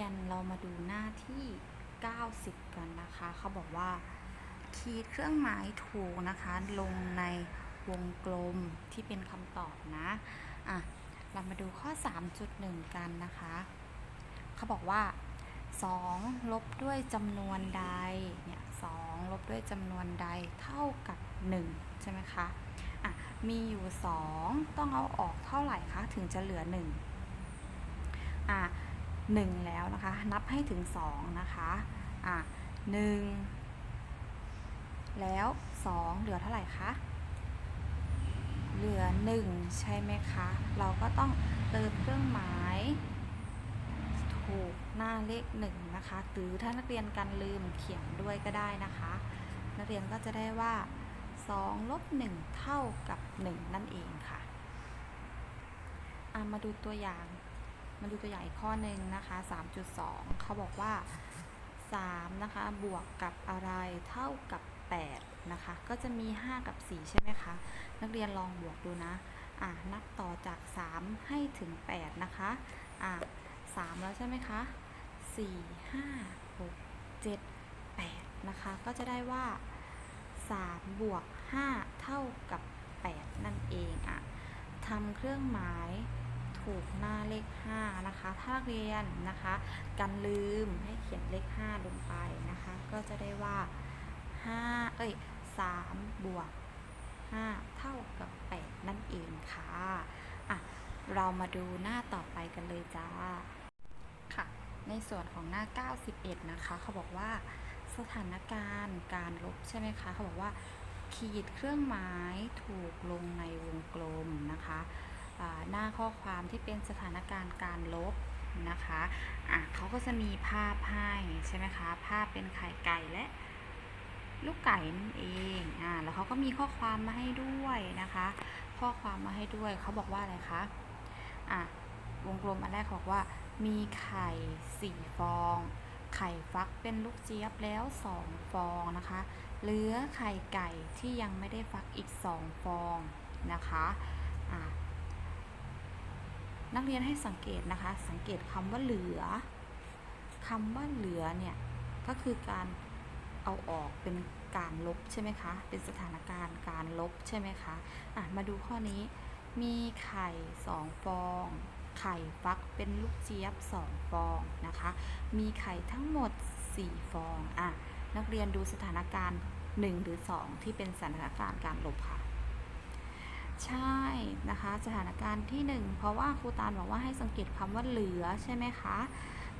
รียนเรามาดูหน้าที่ 90 กันนะคะ เขาบอกว่าขีดเครื่องหมายถูกนะคะ ลงในวงกลมที่เป็นคำตอบนะ อะ เรามาดูข้อ 3.1 กันนะคะ เขาบอกว่า 2 ลบด้วยจำนวนใด เนี่ย2ลบด้วยจำนวนใดเท่ากับ 1 ใช่ไหมคะ อะ มีอยู่ 2 ต้องเอาออกเท่าไหร่คะ ถึงจะเหลือ 1 อะ 1 แล้วนะคะ นับให้ถึง 2 นะคะ อะ1แล้ว 2 เหลือเท่าไหร่คะ เหลือ 1 ใช่ไหมคะ เราก็ต้องเติมเครื่องหมาย ถูกหน้าเลข 1 นะคะ หรือถ้านักเรียนกันลืมเขียนด้วยก็ได้นะคะ นักเรียนก็จะได้ว่า2ลบ1เท่ากับ 1 นั่นเองค่ะอะมาดูตัวอย่าง มาดูตัวอย่างอีกข้อหนึ่งนะคะ 3.2 เขาบอกว่า 3 นะคะ บวกกับอะไรเท่ากับ 8 นะคะ ก็จะมี 5 กับ 4 ใช่ไหมคะ นักเรียนลองบวกดูนะ อะ นับต่อจาก 3 ให้ถึง 8 นะคะ อะ 3 แล้วใช่ไหมคะ 4 5 6 7 8 นะคะ ก็จะได้ว่า 3 บวก 5 เท่ากับ 8 นั่นเอง อะทำเครื่องหมาย ถูกหน้าเลข 5 นะคะ ถ้าเรียนนะคะ กันลืมให้เขียนเลข 5 ลงไปนะคะ ก็จะได้ว่า 5 เอ้ย3บวก 5 เท่ากับ 8 นั่นเองค่ะอะ เรามาดูหน้าต่อไปกันเลยจ้า ค่ะ ในส่วนของหน้า 91 นะคะ เขาบอกว่าสถานการณ์การลบใช่ไหมคะ เขาบอกว่าขีดเครื่องหมายถูกลงในวงกลมนะคะ หน้าข้อความที่เป็นสถานการณ์การลบนะคะอะเขาก็จะมีภาพให้ใช่ไหมคะ ภาพเป็นไข่ไก่และลูกไก่นั่นเองอ่าแล้วเขาก็มีข้อความมาให้ด้วยนะคะ ข้อความมาให้ด้วยเขาบอกว่าอะไรคะอะวงกลมอันแรกบอกว่า มีไข่สี่ฟอง ไข่ฟักเป็นลูกเจี๊ยบแล้วสองฟองนะคะ เหลือไข่ไก่ที่ยังไม่ได้ฟักอีก2ฟองนะคะอะ นักเรียนให้สังเกตนะคะ สังเกตคำว่าเหลือคำว่าเหลือเนี่ยก็คือการเอาออกเป็นการลบใช่ไหมคะ เป็นสถานการณ์การลบใช่ไหมคะอะมาดูข้อนี้ มีไข่2ฟอง ไข่ฟักเป็นลูกเจี๊ยบ2ฟองนะคะ มีไข่ทั้งหมด 4 ฟองอะนักเรียนดูสถานการณ์ 1 หรือ 2 ที่เป็นสถานการณ์การลบค่ะ ใช่นะคะ สถานการณ์ที่ 1 เพราะว่าครูตาลบอกว่าให้สังเกตคำว่าเหลือใช่ไหมคะ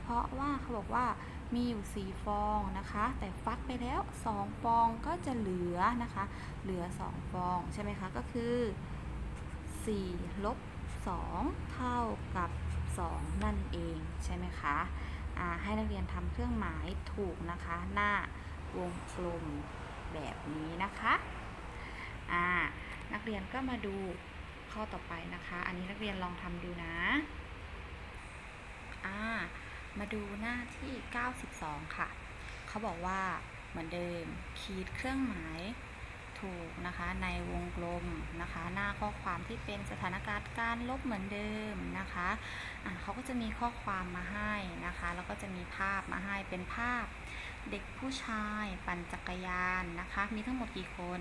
เพราะว่าเขาบอกว่ามีอยู่ 4 ฟองนะคะ แต่ฟักไปแล้ว 2 ฟองก็จะเหลือนะคะ เหลือ 2 ฟองใช่ไหมคะ ก็คือ4ลบ2เท่ากับ 2 นั่นเองใช่ไหมคะให้นักเรียนทำเครื่องหมายถูกนะคะ หน้าวงกลมแบบนี้นะคะอ่า นักเรียนก็มาดูข้อต่อไปนะคะ อันนี้นักเรียนลองทำดูนะอ่ามาดูหน้าที่ 92 ค่ะ เขาบอกว่าเหมือนเดิมขีดเครื่องหมายถูกนะคะในวงกลมนะคะ หน้าข้อความที่เป็นสถานการณ์การลบเหมือนเดิมนะคะะเขาก็จะมีข้อความมาให้นะคะ แล้วก็จะมีภาพมาให้เป็นภาพเด็กผู้ชายปั่นจักรยานนะคะ มีทั้งหมดกี่คน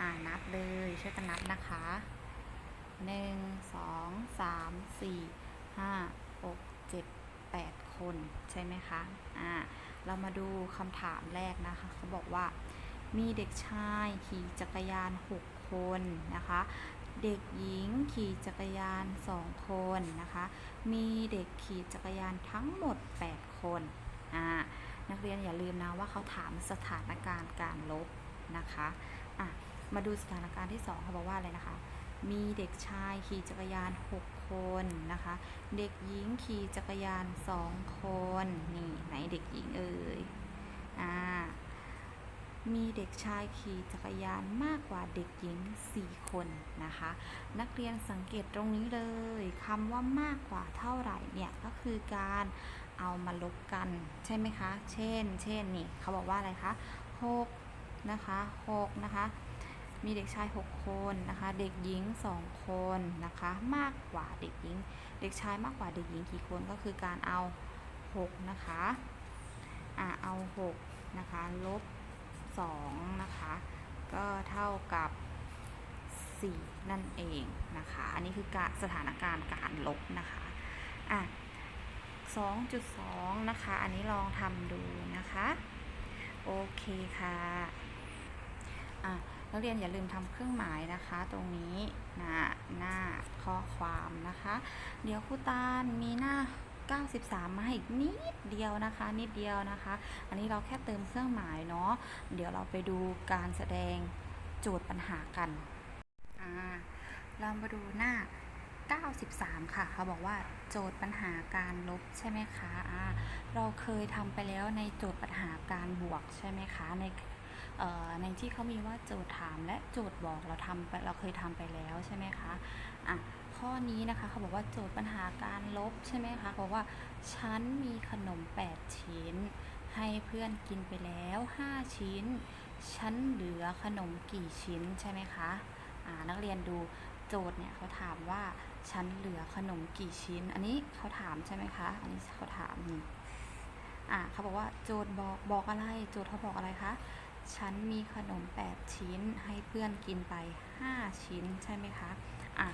อ่านับเลยช่วยกันนับนะคะหนึ่งสองสามสี่ห้าหกเจ็ดแปดคนใช่ไหมคะอ่าเรามาดูคำถามแรกนะคะ เขาบอกว่า มีเด็กชายขี่จักรยาน 6 คนนะคะ เด็กหญิงขี่จักรยาน 2 คนนะคะ มีเด็กขี่จักรยานทั้งหมด 8 คนอ่านักเรียนอย่าลืมนะว่าเขาถามสถานการณ์การลบนะคะอะ มาดูสถานการณ์ที่2เขาบอกว่าอะไรนะคะ มีเด็กชายขี่จักรยาน 6 คนนะคะ เด็กหญิงขี่จักรยาน 2 คน นี่ไหนเด็กหญิงเอ่ย อ่า มีเด็กชายขี่จักรยานมากกว่าเด็กหญิง 4 คนนะคะ นักเรียนสังเกตตรงนี้เลยคำว่ามากกว่าเท่าไหร่เนี่ยก็คือการเอามาลบกันใช่ไหมคะ เช่น เช่นนี่เขาบอกว่าอะไรคะ 6 นะคะ 6 นะคะ มีเด็กชาย 6 คนนะคะ เด็กหญิง 2 คนนะคะ มากกว่าเด็กหญิง เด็กชายมากกว่าเด็กหญิงกี่คนก็คือการเอา 6 นะคะอะเอา 6 นะคะ ลบ 2 นะคะ ก็เท่ากับ 4 นั่นเองนะคะ อันนี้คือการสถานการณ์การลบนะคะอะ2.2 นะคะ อันนี้ลองทำดูนะคะ โอเคค่ะอะ นักเรียนอย่าลืมทำเครื่องหมายนะคะ ตรงนี้หน้าหน้าข้อความนะคะ เดี๋ยวครูตาลมีหน้า 93 มาอีกนิดเดียวนะคะ นิดเดียวนะคะ อันนี้เราแค่เติมเครื่องหมายเนาะเดี๋ยวเราไปดูการแสดงโจทย์ปัญหากันอ่าเรามาดูหน้า 93 ค่ะ เขาบอกว่าโจทย์ปัญหาการลบใช่ไหมคะอ่าเราเคยทำไปแล้วในโจทย์ปัญหาการบวกใช่ไหมคะใน ในที่เขามีว่าโจทย์ถามและโจทย์บอกเราทำไปเราเคยทำไปแล้วใช่ไหมคะอะข้อนี้นะคะเขาบอกว่าโจทย์ปัญหาการลบใช่ไหมคะเขาบอกว่าฉันมีขนม 8 ชิ้น ให้เพื่อนกินไปแล้ว 5 ชิ้น ฉันเหลือขนมกี่ชิ้นใช่ไหมคะอ่านักเรียนดูโจทย์เนี่ยเขาถามว่าฉันเหลือขนมกี่ชิ้น อันนี้เขาถามใช่ไหมคะ อันนี้เขาถามนี่อ่าเขาบอกว่าโจทย์บอกบอกอะไร โจทย์เขาบอกอะไรคะ ฉันมีขนม 8 ชิ้นให้เพื่อนกินไป 5 ชิ้นใช่ไหมคะอะ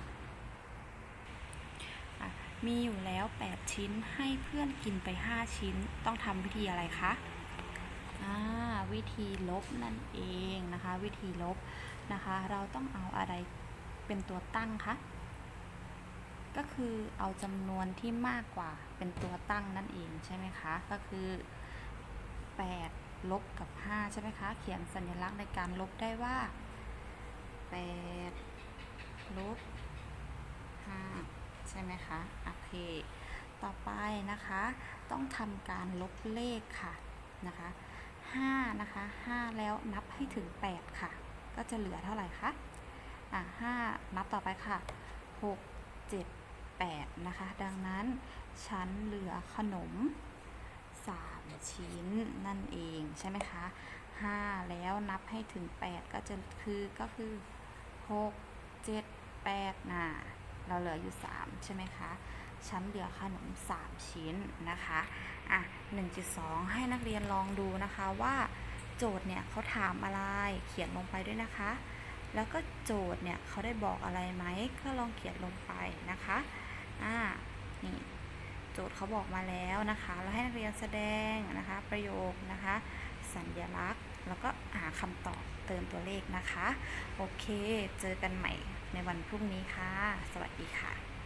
มีอยู่แล้ว 8 ชิ้นให้เพื่อนกินไป 5 ชิ้น ต้องทำวิธีอะไรคะอ่าวิธีลบนั่นเองนะคะ วิธีลบนะคะ เราต้องเอาอะไรเป็นตัวตั้งคะก็คือเอาจำนวนที่มากกว่าเป็นตัวตั้งนั่นเองใช่ไหมคะ ก็คือ 8 ลบกับ 5 ใช่ไหมคะ เขียนสัญลักษณ์ในการลบได้ว่า8ลบ5ใช่ไหมคะ โอเค ต่อไปนะคะ ต้องทำการลบเลขค่ะนะคะ5นะคะ5แล้วนับให้ถึง 8 ค่ะ ก็จะเหลือเท่าไหร่คะอะ5นับต่อไปค่ะ 6 7 8 นะคะ ดังนั้นฉันเหลือขนม 3 ชิ้นนั่นเองใช่ไหมคะ 5 แล้วนับให้ถึง 8 ก็จะคือก็คือ 6 7 8นะเราเหลืออยู่ 3 ใช่ไหมคะฉันเหลือขนม 3 ชิ้นนะคะอะ1.2 ให้นักเรียนลองดูนะคะว่าโจทย์เนี่ยเขาถามอะไรเขียนลงไปด้วยนะคะ แล้วก็โจทย์เนี่ยเขาได้บอกอะไรไหมก็ลองเขียนลงไปนะคะ โจทย์เขาบอกมาแล้วนะคะ แล้วให้นักเรียนแสดงนะคะ ประโยคนะคะ สัญลักษณ์ แล้วก็หาคำตอบเติมตัวเลขนะคะ โอเค เจอกันใหม่ในวันพรุ่งนี้ค่ะ สวัสดีค่ะ